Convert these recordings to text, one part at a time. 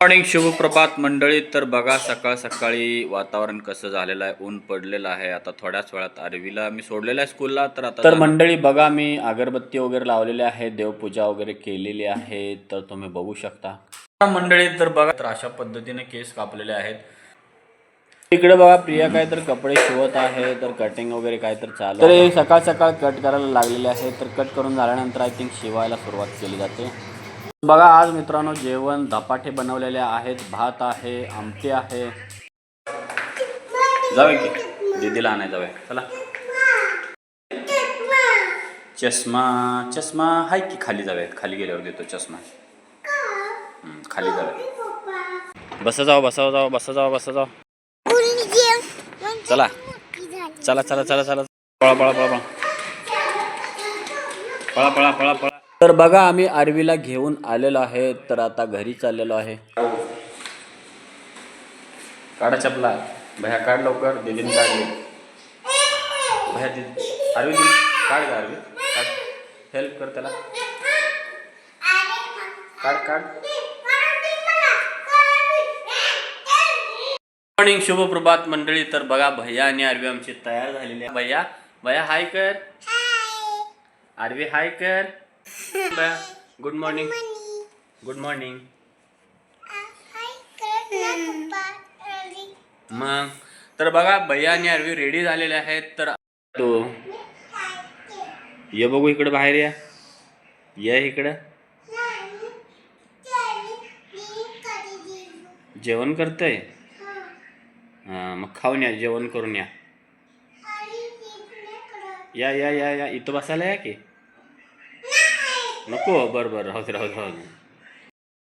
Morning शुभप्रभात मंडळी. तर बघा सकाळ सकाळी वातावरण कसं झालेलं आहे? ऊन पडलेलं आहे. आता थोड्याच वेळात आरवीला मी सोडलेलं आहे स्कूलला तर आता तर मंडळी बघा मी अगरबत्ती वगैरे लावलेली आहे देवपूजा वगैरे केलेली आहे तर तुम्ही बघू शकता. मंडळी तर बघा तर अशा पद्धतीने केस कापलेले आहेत. इकडे बघा प्रिया काय तर कपडे शिवत आहे तर कटिंग वगैरे काय तर चालू तर हे सकाळ सकाळ कट करायला लागलेले आहे. तर कट करून झाल्यानंतर आय थिंक शिवायला सुरुवात केली जाते. बघा आज मित्रांनो जेवण धपाटे बनवलेले आहेत. भात आहे आमटी आहे. जावे की. दीदीला आणाय जावे चला. चष्मा चष्मा हाय की खाली जावे खाली गेल्यावर देतो चष्मा. खाली जावे बसा जाओ बसा जाओ बसा जाओ बसा जाओ. चला. चला चला चला चला. पळा पळा पळा पळा. पळा पळा पळा पळा. तर बघा आम्ही आरवीला घेऊन आलेलो आहे तर आता घरी चाललेलो आहे. काढा चपला. भया काढ लवकर. दिदीने काढली भया दिदी. आरवी दिदी. काढ का आरवी. काढ. हेल्प कर त्याला. काढ काढ. मॉर्निंग शुभप्रभात मंडळी. तर बघा भैया आणि आरवी आमची तयार झालेली आहे. भैया भैया हाय कर. आरवी हाय कर. गुड मॉर्निंग गुड मॉर्निंग मग तर बघा भैया आणि आरवी रेडी झालेले आहेत तर तो ये बघू इकडे बाहेर या. या इकडं. जेवण करतय? हा. मग खाऊन या जेवण करून या. या या या या इथं बसायला या की? नको बरं बरं राहू दे राहू दे राहू दे.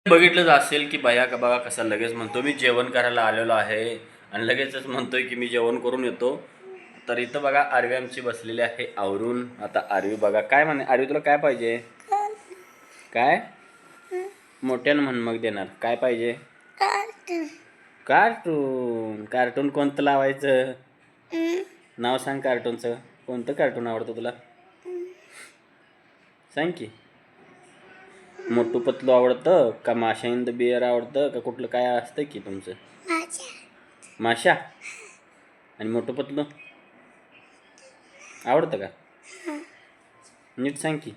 बघितलंच असेल की बाया का बघा कसा लगेच म्हणतो मी जेवण करायला आलेलो आहे. आणि लगेचच म्हणतोय की मी जेवण करून येतो. तर इथं बघा आरवी आमची बसलेली आहे आवरून. आता आरवी बघा काय म्हणे? आरवी तुला काय पाहिजे? काय? मोठ्यानं म्हण मग देणार. काय पाहिजे? कार्टून. कार्टून कोणतं लावायचं? नाव सांग कार्टूनचं. कोणतं कार्टून आवडतं तुला? सांग की. मोठू पतलू आवडतं का माशा इन द बिअर आवडतं का कुठलं काय असतं की तुमचं? माशा. आणि मोठं पतलू? आवडतं का? नीट सांग की.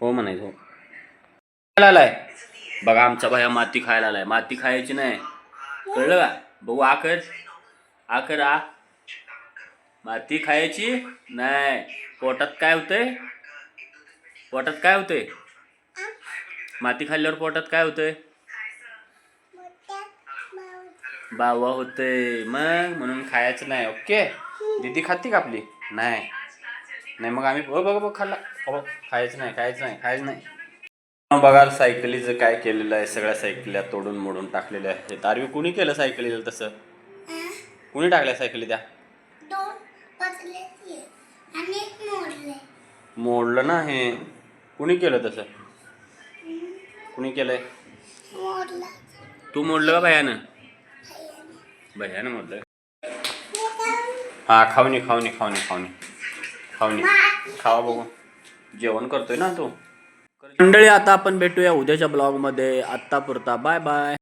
हो म्हणायचं हो. खायला आलाय. बघा आमचा भाया माती खायला आलाय. माती खायची नाही. कळलं का? बघू आकर आकर आ. माती खायची नाही. पोटात काय होतंय? पोटात काय होतंय? माती खाल्ल्यावर पोटात काय होतंय? बावा होतंय. मग म्हणून खायचं नाही ओके? दीदी खाती का आपली? नाही. नाही मग आम्ही बघ बघ बघ खाल्ला. हो खायचं नाही खायचं नाही खायचं नाही. बघा सायकलीचं काय केलेलं आहे. सगळ्या सायकल्या तोडून मोडून टाकलेल्या आहेत आरवी कुणी केलं सायकलीला तसं? कुणी टाकल्या सायकली त्या? मोडलं. ना हे कुणी केलं तसं? कुणी केलंय? तू मोडलं का भयानं? भयानं मोडलं. हा खावणी खावणी खावणी खावणी खावणी खावा बघू. जेवण करतोय ना तू? मंडळी आता आपण भेटूया उद्याच्या ब्लॉगमध्ये. आत्ता पुरता. Bye bye.